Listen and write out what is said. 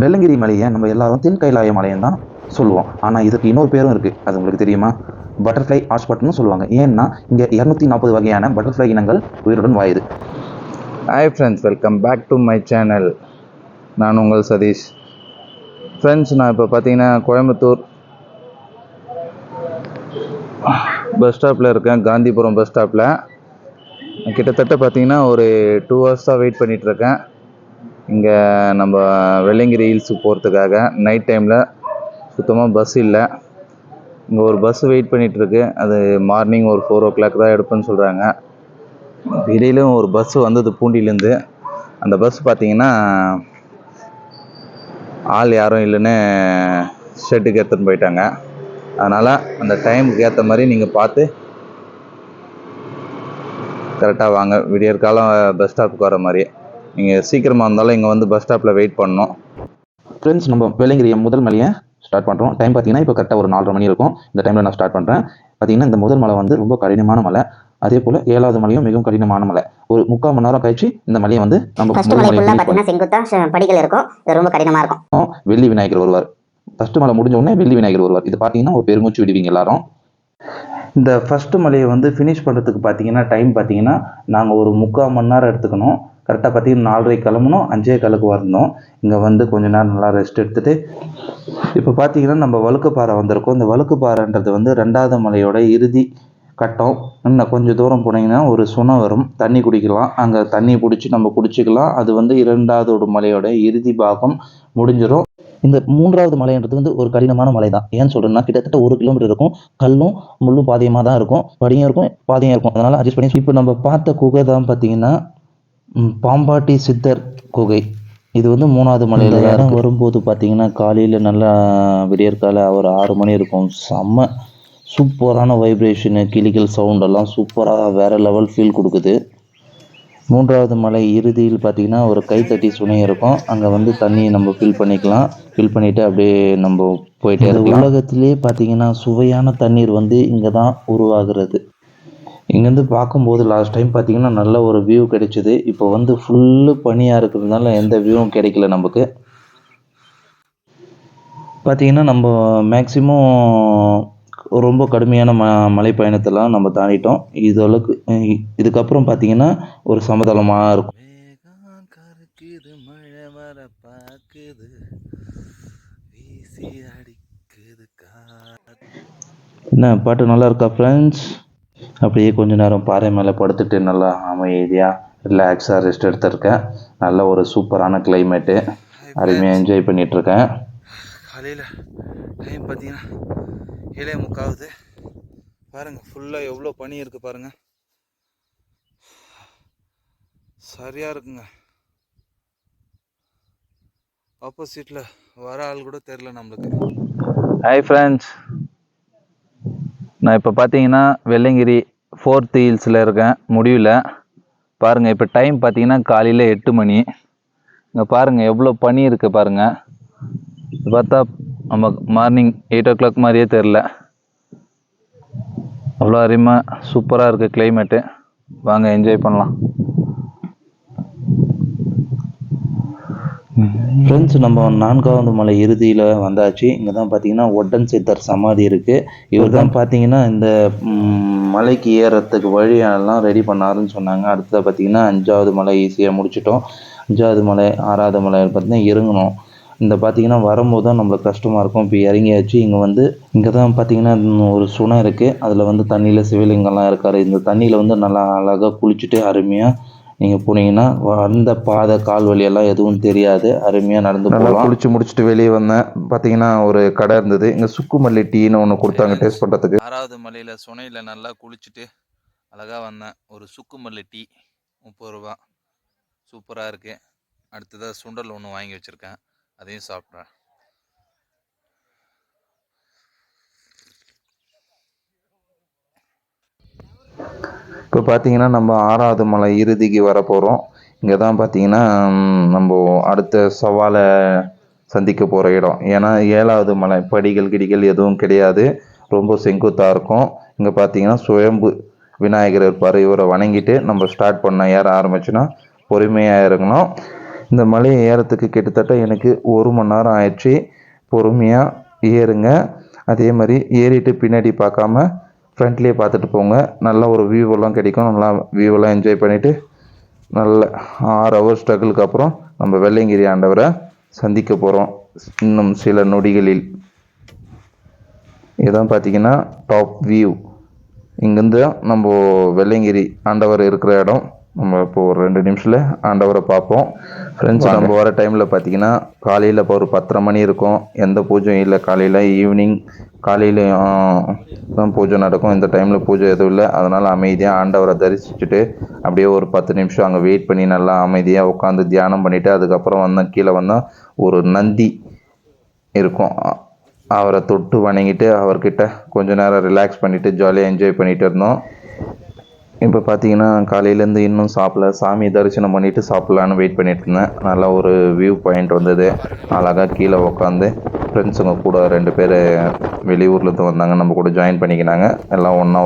வெள்ளங்கிரி மலையை நம்ம எல்லாரும் தென் கைலாய தான் சொல்லுவோம். ஆனால் இதுக்கு இன்னொரு பேரும் இருக்குது அது உங்களுக்கு தெரியுமா? பட்டர்ஃப்ளை ஹாட்ஸ்பாட்னு சொல்லுவாங்க. ஏன்னா இங்கே இரநூத்தி நாற்பது வகையான பட்டர்ஃப்ளை இனங்கள் உயிருடன் வாயுது. Hi friends welcome back to my channel நான் உங்கள் சதீஷ். ஃப்ரெண்ட்ஸ் நான் இப்போ பார்த்தீங்கன்னா கோயம்புத்தூர் பஸ் ஸ்டாப்பில் இருக்கேன். காந்திபுரம் பஸ் ஸ்டாப்பில் கிட்டத்தட்ட பார்த்தீங்கன்னா ஒரு டூ ஹவர்ஸ் தான் வெயிட் பண்ணிகிட்ருக்கேன் இங்கே நம்ம வெள்ளங்கிரி ஹில்ஸுக்கு போகிறதுக்காக நைட் டைமில் சுத்தமாக பஸ் இல்லை. இங்கே ஒரு பஸ் வெயிட் பண்ணிகிட்ருக்கு அது மார்னிங் ஒரு ஃபோர் ஓ கிளாக் தான் எடுப்பேன்னு சொல்கிறாங்க இடையிலும் ஒரு பஸ் வந்தது பூண்டிலேருந்து அந்த பஸ் பார்த்தீங்கன்னா ஆள் யாரும் இல்லைன்னு ஷெட்டுக்கு எடுத்துகிட்டு போயிட்டாங்க. அதனால் அந்த டைமுக்கு ஏற்ற மாதிரி நீங்கள் பார்த்து கரெக்டாக வாங்க. விடியற்காலம் பஸ் ஸ்டாப்புக்கு வர மாதிரி. நீங்கள் சீக்கிரமாக இருந்தாலும் இங்கே வந்து பஸ் ஸ்டாப்பில் வெயிட் பண்ணணும். ஃப்ரெண்ட்ஸ் நம்ம வெள்ளங்கிரியை முதல் மலையை ஸ்டார்ட் பண்ணுறோம் டைம் பார்த்தீங்கன்னா இப்போ கரெக்டாக ஒரு நாலரை மணி இருக்கும். இந்த டைமில் நான் ஸ்டார்ட் பண்ணுறேன் பார்த்தீங்கன்னா இந்த முதல் மலை வந்து ரொம்ப கடினமான மலை. அதே போல் ஏழாவது மலையும் மிகவும் கடினமான மலை. ஒரு முக்கால் மணி நேரம் கழிச்சு இந்த மலையை வந்து நம்ம ஃபர்ஸ்ட் படிகள் இருக்கும். இது ரொம்ப கடினமாக இருக்கும். வெள்ளி விநாயகர் வருவார். ஃபர்ஸ்ட் மலை முடிஞ்ச உடனே வெள்ளி விநாயகர் வருவார். இது பார்த்தீங்கன்னா ஒரு பெருமூச்சு விடுவீங்க எல்லாரும். இந்த ஃபஸ்ட்டு மலையை வந்து ஃபினிஷ் பண்ணுறதுக்கு பார்த்தீங்கன்னா டைம் பார்த்தீங்கன்னா நாங்கள் ஒரு முக்கால் மணி நேரம் எடுத்துக்கணும். கரெக்டாக பார்த்தீங்கன்னா நாலரை கிளம்பணும் அஞ்சே காலுக்கு வரணும். இங்கே வந்து கொஞ்ச நேரம் நல்லா ரெஸ்ட் எடுத்துகிட்டு இப்போ பார்த்தீங்கன்னா நம்ம வழுக்குப்பாறை வந்திருக்கோம். இந்த வழுக்குப்பாறைன்றது வந்து ரெண்டாவது மலையோட இறுதி கட்டம். இன்னும் கொஞ்சம் தூரம் போனீங்கன்னா ஒரு சுனை வரும். தண்ணி குடிக்கலாம். அங்கே தண்ணி பிடிச்சி நம்ம குடிச்சிக்கலாம். அது வந்து இரண்டாவது மலையோட இறுதி பாகம் முடிஞ்சிடும் இந்த மூன்றாவது மலைன்றது வந்து ஒரு கடினமான மலை தான் ஏன்னு சொல்கிறேன்னா கிட்டத்தட்ட ஒரு கிலோமீட்டர் இருக்கும். கல்லும் முள்ளும் பாதியமாக தான் இருக்கும். படியும் இருக்கும் பாதியும் இருக்கும். அதனால் அட்ஜஸ்ட் பண்ணி இப்போ நம்ம பார்த்த குகை தான் பார்த்தீங்கன்னா பாம்பாட்டி சித்தர் குகை. இது வந்து மூணாவது மலையில் இடம். வரும்போது பார்த்தீங்கன்னா காலையில் நல்லா விடியற்கால ஒரு ஆறு மணி இருக்கும். செம்ம சூப்பரான வைப்ரேஷனு கிளிகள் சவுண்ட் எல்லாம் சூப்பராக வேற லெவல் ஃபீல் கொடுக்குது. மூன்றாவது மலை இறுதியில் பார்த்தீங்கன்னா ஒரு கைத்தட்டி சுனை இருக்கும். அங்கே வந்து தண்ணி நம்ம ஃபில் பண்ணிக்கலாம். ஃபில் பண்ணிவிட்டு அப்படியே நம்ம போயிட்டே இருக்கலாம். உலகத்திலே பார்த்தீங்கன்னா சுவையான தண்ணீர் வந்து இங்கே தான் உருவாகிறது. இங்கேருந்து பார்க்கும்போது லாஸ்ட் டைம் பார்த்தீங்கன்னா நல்ல ஒரு வியூ கிடைச்சிது. இப்போ வந்து ஃபுல்லு பனியாக இருக்கிறதுனால எந்த வியூவும் கிடைக்கல நமக்கு. பார்த்தீங்கன்னா நம்ம மேக்ஸிமம் ரொம்ப கடுமையான ம மலை பயணத்தெல்லாம் நம்ம தாண்டிட்டோம். இதளவுக்கு இதுக்கப்புறம் பார்த்தீங்கன்னா ஒரு சமதளமாக இருக்கும். என்ன பாட்டு நல்லா இருக்கா ஃப்ரெண்ட்ஸ் அப்படியே கொஞ்ச நேரம் பாறை மேலே படுத்துட்டு நல்லா அமைதியாக ரிலாக்ஸாக ரெஸ்ட் எடுத்திருக்கேன். நல்ல ஒரு சூப்பரான கிளைமேட்டு அருமையாக என்ஜாய் பண்ணிகிட்ருக்கேன் காலையில் டைம் பார்த்தீங்கன்னா ஏழே முக்காவுது. பாருங்கள் ஃபுல்லாக எவ்வளோ பனி இருக்குது பாருங்கள் சரியாக இருக்குங்க. ஆப்போசிட்டில் வர ஆள் கூட தெரில நம்மளுக்கு. ஹாய் ஃப்ரெண்ட்ஸ் நான் இப்போ பார்த்தீங்கன்னா வெள்ளங்கிரி ஃபோர்த் ஹில்ஸில் இருக்கேன். முடிவில் பாருங்கள் இப்போ டைம் பார்த்தீங்கன்னா காலையில் எட்டு மணி. இங்கே பாருங்கள் எவ்வளோ பனி இருக்குது பாருங்கள் பார்த்தா நம்ம மார்னிங் எயிட் ஓ கிளாக் மாதிரியே தெரில அவ்வளோ அருமையாக சூப்பராக இருக்குது கிளைமேட்டு வாங்க என்ஜாய் பண்ணலாம். ஃப்ரெண்ட்ஸ் நம்ம நான்காவது மலை இறுதியில் வந்தாச்சு. இங்கே தான் பார்த்தீங்கன்னா ஒட்டன் சித்தர் சமாதி இருக்குது இவர் தான் பார்த்தீங்கன்னா இந்த மலைக்கு ஏறத்துக்கு வழியெல்லாம் ரெடி பண்ணாருன்னு சொன்னாங்க. அடுத்ததாக பார்த்தீங்கன்னா அஞ்சாவது மலை ஈஸியாக முடிச்சிட்டோம். அஞ்சாவது மலை ஆறாவது மலை பார்த்தீங்கன்னா இறங்கணும் இந்த பார்த்தீங்கன்னா வரும்போது தான் நம்மளுக்கு கஷ்டமாக இருக்கும். இப்போ இறங்கியாச்சு. இங்கே வந்து இங்கே தான் பார்த்தீங்கன்னா ஒரு சுனை இருக்குது அதில் வந்து தண்ணியில் சிவலிங்கம்லாம் இருக்கார். இந்த தண்ணியில் வந்து நல்லா அழகாக குளிச்சுட்டு அருமையாக நீங்கள் போனீங்கன்னா அந்த பாதை கால் வழியெல்லாம் எதுவும் தெரியாது. அருமையாக நடந்து போகலாம். குளிச்சு முடிச்சுட்டு வெளியே வந்தேன். பார்த்தீங்கன்னா ஒரு கடை இருந்தது. இங்கே சுக்குமல்லி டீன்னு ஒன்று கொடுத்தாங்க டேஸ்ட் பண்ணுறதுக்கு ஆறாவது மலையில் சுனையில் நல்லா குளிச்சுட்டு அழகாக வந்தேன். ஒரு சுக்கு மல்லி டீ முப்பது ரூபா. சூப்பராக இருக்குது அடுத்ததாக சுண்டல் ஒன்று வாங்கி வச்சுருக்கேன். அதையும் சாப்பிட்றேன். இப்போ பார்த்தீங்கன்னா நம்ம ஆறாவது மலை இறுதிக்கு வர போகிறோம் இங்கே தான் பார்த்தீங்கன்னா நம்ம அடுத்த சவாலை சந்திக்க போகிற இடம். ஏன்னா ஏழாவது மலை படிகள் கிடிகள் எதுவும் கிடையாது. ரொம்ப செங்குத்தாக இருக்கும். இங்கே பார்த்தீங்கன்னா சுயம்பு விநாயகர் இருப்பார். இவரை வணங்கிட்டு நம்ம ஸ்டார்ட் பண்ண ஏற ஆரம்பிச்சுன்னா பொறுமையாக இறங்கணும். இந்த மலையை ஏறத்துக்கு கிட்டத்தட்ட எனக்கு ஒரு மணி நேரம் ஆயிடுச்சு. பொறுமையாக ஏறுங்க. அதே மாதிரி ஏறிட்டு பின்னாடி பார்க்காம ஃப்ரண்ட்லேயே பார்த்துட்டு போங்க. நல்ல ஒரு வியூவெல்லாம் கிடைக்கும். நல்லா வியூவெல்லாம் என்ஜாய் பண்ணிவிட்டு நல்ல ஆறு ஹவர் ஸ்ட்ரகிளுக்கு அப்புறம் நம்ம வெள்ளையங்கிரி ஆண்டவரை சந்திக்க போகிறோம் இன்னும் சில நொடிகளில். இதான் பார்த்தீங்கன்னா டாப் வியூ இங்கேருந்து நம்ம வெள்ளையங்கிரி ஆண்டவர் இருக்கிற இடம். நம்ம இப்போ ஒரு ரெண்டு நிமிஷத்தில் ஆண்டவரை பார்ப்போம். ஃப்ரெண்ட்ஸ் நம்ம வர டைமில் பார்த்தீங்கன்னா காலையில் இப்போ ஒரு பத்தரை மணி இருக்கும். எந்த பூஜையும் இல்லை. காலையில் ஈவினிங் காலையில் தான் பூஜை நடக்கும். இந்த டைமில் பூஜை எதுவும் இல்லை. அதனால் அமைதியாக ஆண்டவரை தரிசிச்சுட்டு அப்படியே ஒரு பத்து நிமிஷம் அங்கே வெயிட் பண்ணி நல்லா அமைதியாக உட்காந்து தியானம் பண்ணிவிட்டு அதுக்கப்புறம் வந்தோம். கீழே வந்தோம். ஒரு நந்தி இருக்கும். அவரை தொட்டு வணங்கிட்டு அவர்கிட்ட கொஞ்ச நேரம் ரிலாக்ஸ் பண்ணிவிட்டு ஜாலியாக என்ஜாய் பண்ணிகிட்டு இருந்தோம். இப்போ பார்த்தீங்கன்னா காலையிலேருந்து இன்னும் சாப்பிடல. சாமி தரிசனம் பண்ணிவிட்டு சாப்பிட்லான்னு வெயிட் பண்ணிட்டு இருந்தேன். நல்லா ஒரு வியூ பாயிண்ட் வந்தது. அழகாக கீழே உட்காந்து ஃப்ரெண்ட்ஸுங்க கூட ரெண்டு பேர் வெளியூர்லேருந்து வந்தாங்க. நம்ம கூட ஜாயின் பண்ணிக்கினாங்க. எல்லாம் ஒன்றா